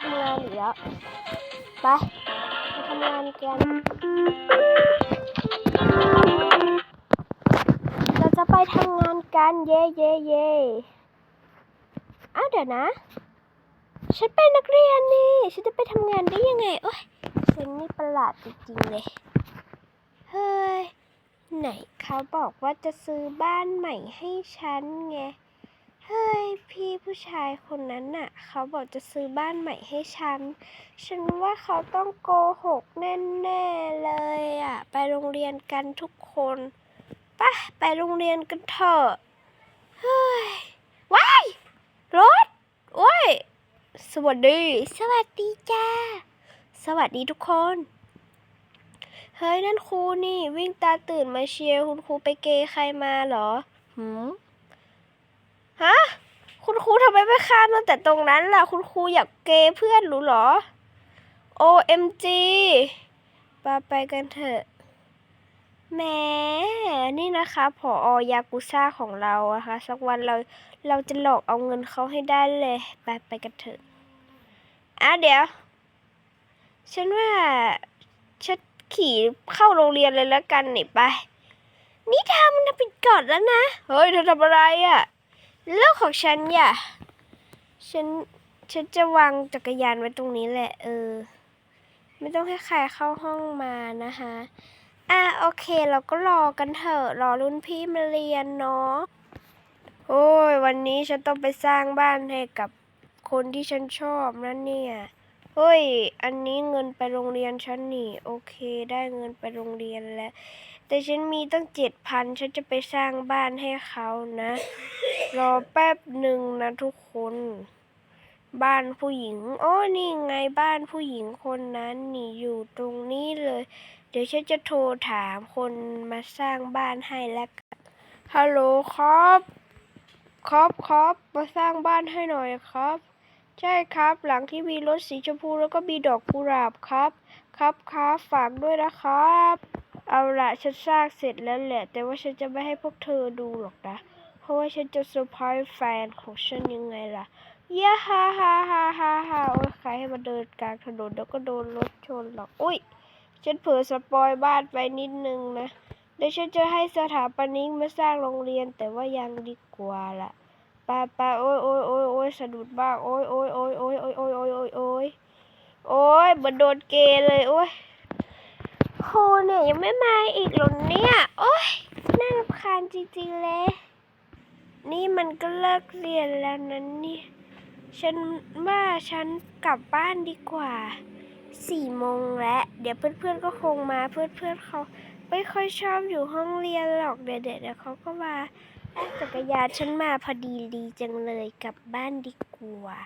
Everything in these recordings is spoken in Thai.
ทำงานอีกแล้วไปไปทำงานกันเราจะไปทำงานกันเย่เย่เย่อ้าวเดี๋ยวนะ ฉันเป็นนักเรียนนี่ฉันจะไปทำงานได้ยังไงโอ้ยฉันนี่ประหลาดจริงๆเลยเฮ้ยไหนเขาบอกว่าจะซื้อบ้านใหม่ให้ฉันไง เฮ้ย พี่ผู้ชายคนนั้นน่ะ เขาบอกจะซื้อบ้านใหม่ให้ฉัน ฉันว่าเขาต้องโกหกแน่ๆเลยอะ ไปโรงเรียนกันทุกคนปะไปโรงเรียนกันเถอะ เฮ้ย ว้าย รถ โอ้ย สวัสดี สวัสดีจ้า สวัสดีทุกคน เฮ้ย นั่นครูนี่ วิ่งตาตื่นมาเชียร์คุณครูไปเกยใครมาเหรอหืม ฮะ คุณครูทำไมไม่ข้ามตั้งแต่ตรงนั้นล่ะ คุณครูอยากเกยเพื่อนหรือเหรอ OMG ไปไปกันเถอะแหมนี่นะคะผออยากุซ่าของเราอะคะ สักวันเราเราจะหลอกเอาเงินเขาให้ได้เลย ไปไปกันเถอะอ้าวเดี๋ยว ฉันว่าฉันขี่เข้าโรงเรียนเลยแล้วกันนี่ไป นี่ทำนะปิดก่อนแล้วนะ เฮ้ยเธอทำอะไรอะ่ะ เรื่องของฉันอย่าฉัน ฉันจะวางจักรยานไว้ตรงนี้แหละ เออ ไม่ต้องให้ใครเข้าห้องมานะคะ อะโอเคเราก็รอกันเถอะ รอรุ่นพี่มาเรียนเนาะ โอ้ย วันนี้ฉันต้องไปสร้างบ้านให้กับคนที่ฉันชอบนะเนี่ย เฮ้ย อันนี้เงินไปโรงเรียนฉันนี่ โอเค ได้เงินไปโรงเรียนแล้ว แต่ฉันมีตั้งเจ็ดพันฉันจะไปสร้างบ้านให้เขานะ รอแป๊บหนึ่งนะทุกคน บ้านผู้หญิงอ๋อนี่ไงบ้านผู้หญิงคนนั้นนี่อยู่ตรงนี้เลย เดี๋ยวฉันจะโทรถามคนมาสร้างบ้านให้แล้วกันฮัลโหลครับครับครับมาสร้างบ้านให้หน่อยครับ ใช่ครับหลังที่มีรถสีชมพูแล้วก็มีดอกกุหลาบครับ ครับครับฝากด้วยนะครับ เอาละฉันสร้างเสร็จแล้วแหละ แต่ว่าฉันจะไม่ให้พวกเธอดูหรอกนะ เพราะว่าฉันจะเซอร์ไพรส์แฟนของฉันยังไงล่ะยาฮ่าฮ่าฮ่าฮ่าฮ่าโอ้ยใครให้มาเดินกลางถนนแล้วก็โดนรถชนหรอกอุ้ยฉันเผลอสปอยบ้านไปนิดนึงนะเดี๋ยวฉันจะให้สถาปนิกมาสร้างโรงเรียนแต่ว่ายังดีกว่าล่ะปไปโอ้ยโอ้ยโอ้ยโอ้ยสะดุดบ้างโอ้ยโอ้ยโอ้ยโอ้ยโอ้ยโอ้ยโอ้ยโอ้ยโอ้ยโอ้ยเหมือนโดนเกย์เลยโอ้ย โคเนี่ยยังไม่มาอีกหรอเนี่ย โอ้ยน่ารำคาญจริงๆเลย นี่มันก็เลิกเรียนแล้วนั้นนี่ฉันว่าฉันกลับบ้านดีกว่าสี่โมงแล้ว เดี๋ยวเพื่อนๆก็คงมาเพื่อนๆเขาไม่ค่อยชอบอยู่ห้องเรียนหรอกเดี๋ยวๆเดี๋ยวเขาก็มาจักรยานฉันมาพอดีดีจังเลยกลับบ้านดีกว่า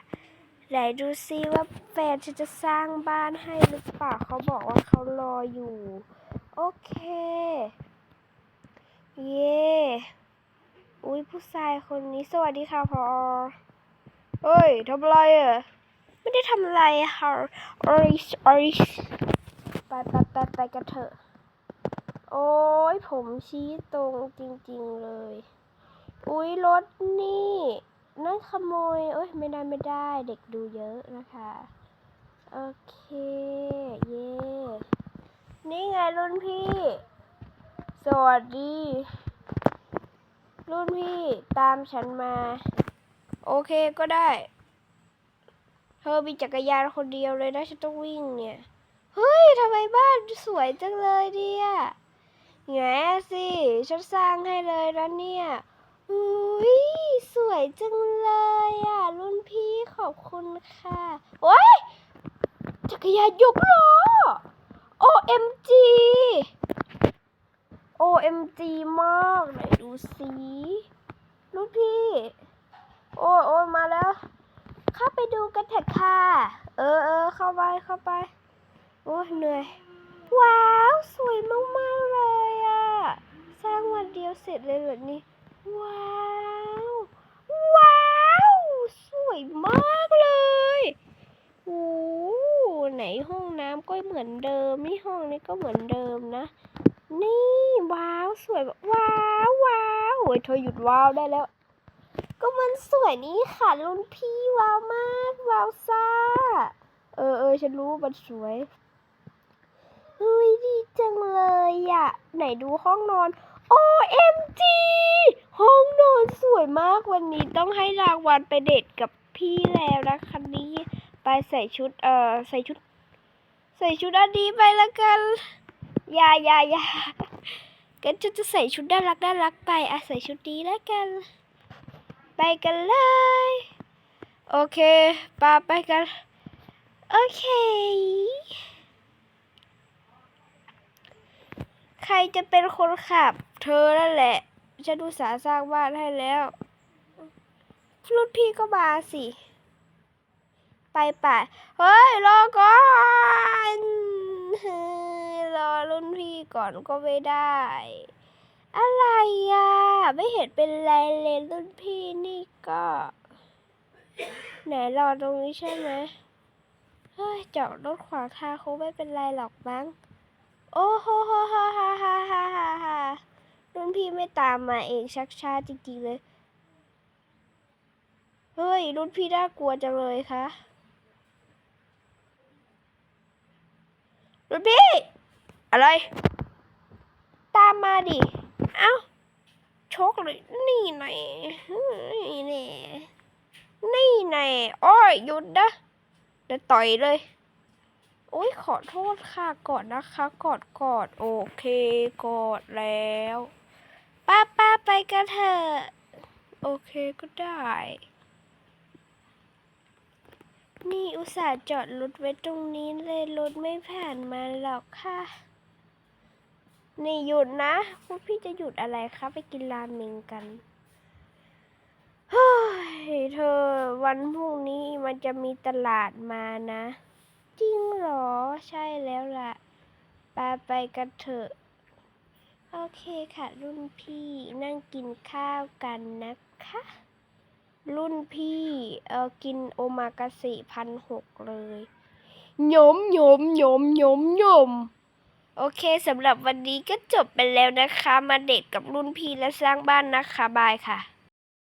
ไหนดูซิว่าแฟนฉันจะสร้างบ้านให้หรือเปล่าเขาบอกว่าเขารออยู่ โอเค เย่อุ้ยผู้ชายคนนี้สวัสดีค่ะพอเฮ้ยทำอะไรอะ ไม่ได้ทำอะไรค่ะอริสอริสไปไปไปไปกันเถอะ โอ้ยผมชี้ตรงจริง ๆเลย อุ้ยรถนี่ นั่นขโมยเอ้ยไม่ได้ไม่ได้เด็กดูเยอะนะคะ โอเค เย่นี่ไงรุ่นพี่ สวัสดี รุ่นพี่ตามฉันมา โอเคก็ได้ เธอมีจักรยานคนเดียวเลยนะ ฉันต้องวิ่งเนี่ย เฮ้ยทำไมบ้านสวยจังเลยเดียแง่สิ ฉันสร้างให้เลยนะเนี่ยอุ้ย สวยจังเลยอะ รุ่นพี่ขอบคุณค่ะ โอ้ยจักรยานยกล้อ OMG OMG มากไหนดูสิรุ่นพี่ โอ้โอ้มาแล้ว เข้าไปดูกันเถอะค่ะ เออเออเข้าไปเข้าไป โอ้เหนื่อย ว้าว สวยมาก ๆ เลยอะ สร้างวันเดียวเสร็จเลยเหรอนี่ ว้าว ว้าว สวยมากเลยโอ้ไหนห้องน้ำก็เหมือนเดิ มนี่ห้องนี้ก็เหมือนเดิมนะ นี่ว้าวสวยแบบว้าวว้าวโอ้ยเธอหยุดว้าวได้แล้ว ก็มันสวยนี่ค่ะรุ่นพี่ว้าวมากว้าวซ่า เออเออฉันรู้มันสวยเฮ้ยดีจังเลยอะไหนดูห้องนอน OMG ห้องนอนสวยมากวันนี้ต้องให้รางวัลไปเดทกับพี่แล้วนะคะนี่ไปใส่ชุดเออใส่ชุด ใส่ชุดอันนี้ไปละกัน อย่าอย่าอย่าก็จะจะใส่ชุดน่ารักน่ารักไปอะใส่ชุดนี้แล้วกัน ไปกันเลย โอเคปาไปกัน โอเค ใครจะเป็นคนขับ เธอนั่นแหละ ฉันดูสาสร้างบ้านให้แล้วรุ่นพี่ก็มาสิ ไปป่ะเฮ้ย รอก่อนรอรุ่นพี่ก่อนก็ไม่ได้ อะไรอะ ไม่เห็นเป็นไรเลยรุ่นพี่นี่ก็ ไหนรอตรงนี้ใช่ไหมเฮ้ยจอดรถขวางทางคงไม่เป็นไรหรอกมั้ง โอ้โหฮ่าฮ่าฮ่าฮ่าฮ่าฮ่าฮ่ารุ่นพี่ไม่ตามมาเองชักช้าจริงๆเลย เฮ้ย รุ่นพี่น่ากลัวจังเลยคะ รุ่นพี่อะไร ตามมาดิ เอ้าชกเลยนี่ไงนี่แน่นี่แน่โอ้ยหยุดนะเดี๋ยวต่อยเลยโอ้ยขอโทษค่ะกอดนะคะกอดกอดโอเคกอดแล้วป้าป้าไปกันเถอะโอเคก็ได้ นี่ อุตส่าห์จอดรถไว้ตรงนี้เลยรถไม่ผ่านมาหรอกค่ะ นี่หยุดนะพวกพี่จะหยุดอะไรคะไปกินราเมงกันเฮ้ยเธอวันพรุ่งนี้มันจะมีตลาดมานะ จริงเหรอใช่แล้วล่ะไปไปกันเถอะ โอเคค่ะรุ่นพี่นั่งกินข้าวกันนะคะ รุ่นพี่เออกินโอมากาสิพันหกเลยยมยมยมยมยมโอเคสำหรับวันนี้ก็จบไปแล้วนะคะ มาเดทกับรุ่นพี่และสร้างบ้านนะคะ บายค่ะ